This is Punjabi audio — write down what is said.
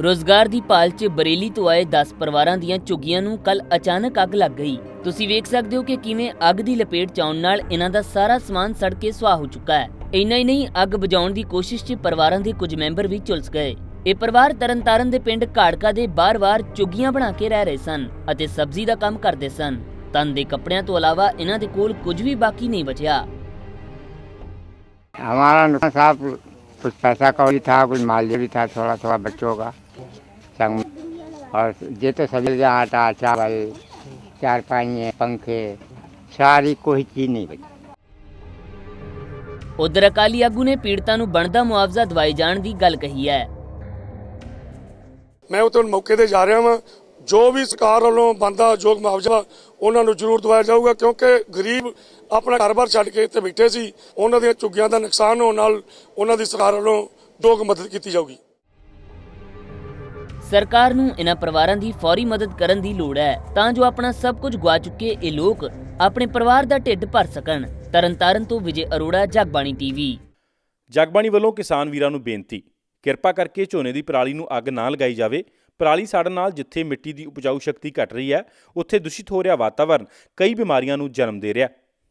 ਰੋਜ਼ਗਾਰ ਦੀ ਭਾਲ 'ਚ ਬਰੇਲੀ ਤੋਂ ਆਏ 10 ਪਰਿਵਾਰਾਂ ਦੀਆਂ ਝੁੱਗੀਆਂ ਨੂੰ ਕੱਲ ਅਚਾਨਕ ਅੱਗ ਲੱਗ ਗਈ ਤੁਸੀਂ ਵੇਖ ਸਕਦੇ ਹੋ ਕਿ ਕਿਵੇਂ ਅੱਗ ਦੀ ਲਪੇਟ 'ਚ ਆਉਣ ਨਾਲ ਇਹਨਾਂ ਦਾ ਸਾਰਾ ਸਮਾਨ ਸੜ ਕੇ ਸੁਆਹ ਹੋ ਚੁੱਕਾ ਹੈ ਇੰਨਾ ਹੀ ਨਹੀਂ ਅੱਗ ਬੁਝਾਉਣ ਦੀ ਕੋਸ਼ਿਸ਼ 'ਚ ਪਰਿਵਾਰਾਂ ਦੇ ਕੁਝ ਮੈਂਬਰ ਵੀ ਝੁਲਸ ਗਏ ਇਹ ਪਰਿਵਾਰ ਤਰਨਤਾਰਨ ਦੇ ਪਿੰਡ ਘਾੜਕਾ ਦੇ ਬਾਰ-ਬਾਰ ਝੁੱਗੀਆਂ ਬਣਾ ਕੇ ਰਹਿ ਰਹੇ ਸਨ ਅਤੇ ਸਬਜ਼ੀ ਦਾ ਕੰਮ ਕਰਦੇ ਸਨ ਤਨ ਦੇ ਕੱਪੜਿਆਂ ਤੋਂ ਇਲਾਵਾ ਇਹਨਾਂ ਦੇ ਕੋਲ ਕੁਝ ਵੀ ਬਾਕੀ ਨਹੀਂ ਬਚਿਆ हमारा नुकसान साहब कुछ पैसा कौड़ी था कुछ माल्य भी था थोड़ा थोड़ा बच्चों का संग और ये तो सभी जगह आटा चावल चार पाइए पंखे सारी कोई चीज़ नहीं बची ਉਧਰ ਅਕਾਲੀ ਆਗੂ ਨੇ ਪੀੜਤਾਂ ਨੂੰ ਬਣਦਾ ਮੁਆਵਜ਼ਾ ਦਿਵਾਏ ਜਾਣ ਦੀ ਗੱਲ ਕਹੀ ਹੈ ਮੈਂ ਉੱਥੇ ਹੁਣ ਮੌਕੇ ਤੇ ਜਾ ਰਿਹਾ ਵਾਂ ਜੋ ਵੀ ਸਰਕਾਰ ਵੱਲੋਂ ਬੰਦਾ ਯੋਗ ਮੁਆਵਜ਼ਾ ਵਾ, ਉਹਨਾਂ ਨੂੰ ਜ਼ਰੂਰ ਦਵਾਇਆ ਜਾਊਗਾ ਕਿਉਂਕਿ ਗਰੀਬ ਆਪਣਾ ਘਰ-ਬਾਰ ਛੱਡ ਕੇ ਇੱਥੇ ਬੈਠੇ ਸੀ ਉਹਨਾਂ ਦੀਆਂ ਝੁੱਗੀਆਂ ਦਾ ਨੁਕਸਾਨ ਹੋਣ ਨਾਲ ਉਹਨਾਂ ਦੀ ਸਰਕਾਰ ਵੱਲੋਂ ਯੋਗ ਮਦਦ ਕੀਤੀ ਜਾਊਗੀ ਸਰਕਾਰ ਨੂੰ ਇਹਨਾਂ ਪਰਿਵਾਰਾਂ ਦੀ ਫੌਰੀ ਮਦਦ ਕਰਨ ਦੀ ਲੋੜ ਹੈ, ਤਾਂ ਜੋ ਆਪਣਾ ਸਭ ਕੁਝ ਗਵਾ ਚੁੱਕੇ ਇਹ ਲੋਕ ਆਪਣੇ ਪਰਿਵਾਰ ਦਾ ਢਿੱਡ ਭਰ ਸਕਣ। ਤਰਨਤਾਰਨ ਤੋਂ ਵਿਜੇ ਅਰੋੜਾ, ਜਗਬਾਣੀ ਟੀਵੀ। ਜਗਬਾਣੀ ਵੱਲੋਂ ਕਿਸਾਨ ਵੀਰਾਂ ਨੂੰ ਬੇਨਤੀ, ਕਿਰਪਾ ਕਰਕੇ ਝੋਨੇ ਦੀ ਪਰਾਲੀ ਨੂੰ ਅੱਗ ਨਾ ਲਗਾਈ ਜਾਵੇ। ਪਰਾਲੀ ਸਾੜਨ ਨਾਲ ਜਿੱਥੇ ਮਿੱਟੀ ਦੀ ਉਪਜਾਊ ਸ਼ਕਤੀ ਘਟ ਰਹੀ ਹੈ, ਉੱਥੇ ਦੂਸ਼ਿਤ ਹੋ ਰਿਹਾ ਵਾਤਾਵਰਣ ਕਈ ਬਿਮਾਰੀਆਂ ਨੂੰ ਜਨਮ ਦੇ ਰਿਹਾ। ਹੈ